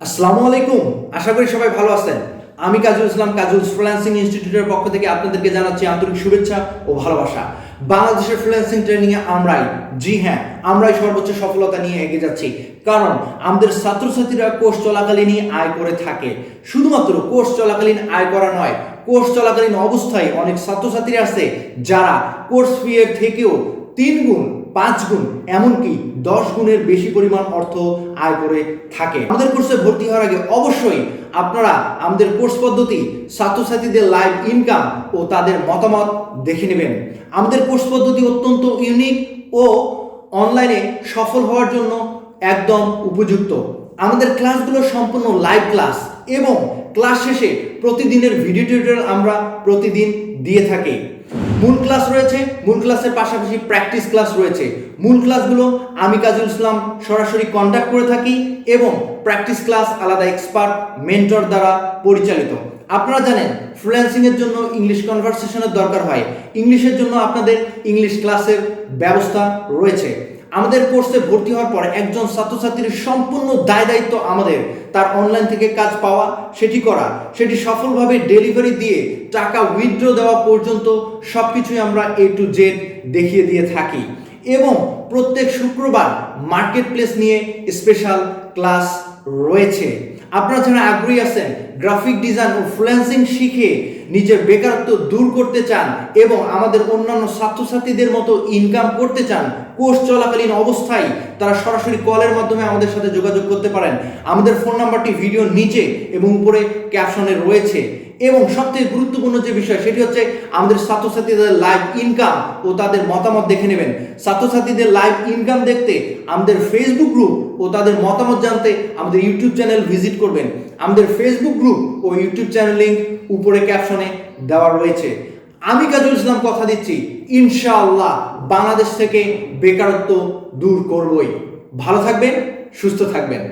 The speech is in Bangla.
আসসালামু আলাইকুম। আশা করি সবাই ভালো আছেন। আমি কাজুল ইসলাম, কাজুল ফ্রিল্যান্সিং ইনস্টিটিউটের পক্ষ থেকে আপনাদেরকে জানাচ্ছি আন্তরিক শুভেচ্ছা ও ভালোবাসা। বাংলাদেশের ফ্রিল্যান্সিং ট্রেনিং এ আমরাই, জি হ্যাঁ আমরাই সর্বোচ্চ সফলতা নিয়ে এগিয়ে যাচ্ছি। কারণ আমাদের ছাত্রছাত্রীরা কোর্স চলাকালীনই আয় করে থাকে। শুধুমাত্র কোর্স চলাকালীন আয় করা নয়, কোর্স চলাকালীন অবস্থায় অনেক ছাত্রছাত্রী আছে যারা কোর্স ফি এর থেকেও তিন গুণ পাঁচ গুণ, এমনকি দশ গুণের বেশি পরিমাণ অর্থ আয় করে থাকে। আমাদের কোর্সে ভর্তি হওয়ার আগে অবশ্যই আপনারা আমাদের কোর্স পদ্ধতি, ছাত্রছাত্রীদের লাইভ ইনকাম ও তাদের মতামত দেখে নেবেন। আমাদের কোর্স পদ্ধতি অত্যন্ত ইউনিক ও অনলাইনে সফল হওয়ার জন্য একদম উপযুক্ত। আমাদের ক্লাসগুলো সম্পূর্ণ লাইভ ক্লাস এবং ক্লাস শেষে প্রতিদিনের ভিডিও টিউটোরিয়াল আমরা প্রতিদিন দিয়ে থাকি। মূল ক্লাস রয়েছে, মূল ক্লাসের পাশাপাশি প্র্যাকটিস ক্লাস রয়েছে। মূল ক্লাসগুলো আমি কাজুল ইসলাম সরাসরি কন্ডাক্ট করে থাকি এবং প্র্যাকটিস ক্লাস আলাদা এক্সপার্ট মেন্টর দ্বারা পরিচালিত। আপনারা জানেন ফ্রিল্যান্সিংয়ের জন্য ইংলিশ কনভারসেশনের দরকার হয়। ইংলিশের জন্য আপনাদের ইংলিশ ক্লাসের ব্যবস্থা রয়েছে। আমাদের কোর্সে ভর্তি হওয়ার পর একজন ছাত্রছাত্রীর সম্পূর্ণ দায় দায়িত্ব আমাদের। তার অনলাইন থেকে কাজ পাওয়া, সেটি করা, সেটি সফলভাবে ডেলিভারি দিয়ে টাকা উইথড্র দেওয়া পর্যন্ত সব কিছুই আমরা এ টু জেড দেখিয়ে দিয়ে থাকি। এবং প্রত্যেক শুক্রবার মার্কেট প্লেস নিয়ে স্পেশাল ক্লাস রয়েছে। আপনারা যারা আগ্রহী আছেন গ্রাফিক ডিজাইন ও ফ্রিল্যান্সিং শিখে নিজের বেকারত্ব দূর করতে চান এবং আমাদের অন্যান্য ছাত্রছাত্রীদের মতো ইনকাম করতে চান, কোর্স চলাকালীন অবস্থায় তারা সরাসরি কলের মাধ্যমে আমাদের সাথে যোগাযোগ করতে পারেন। আমাদের ফোন নাম্বারটি ভিডিওর নিচে এবং উপরে ক্যাপশনে রয়েছে। এবং সবথেকে গুরুত্বপূর্ণ যে বিষয়, সেটি হচ্ছে আমাদের ছাত্রছাত্রীদের লাইভ ইনকাম ও তাদের মতামত দেখে নেবেন। ছাত্রছাত্রীদের লাইভ ইনকাম দেখতে আমাদের ফেসবুক গ্রুপ ও তাদের মতামত জানতে আমাদের ইউটিউব চ্যানেল ভিজিট করবেন। আমাদের ফেসবুক গ্রুপ ও ইউটিউব চ্যানেল লিঙ্ক উপরে ক্যাপশনে দেওয়া রয়েছে। আমি কাজুল ইসলাম কথা দিচ্ছি, ইনশাআল্লাহ বাংলাদেশ থেকে বেকারত্ব দূর করবই। ভালো থাকবেন, সুস্থ থাকবেন।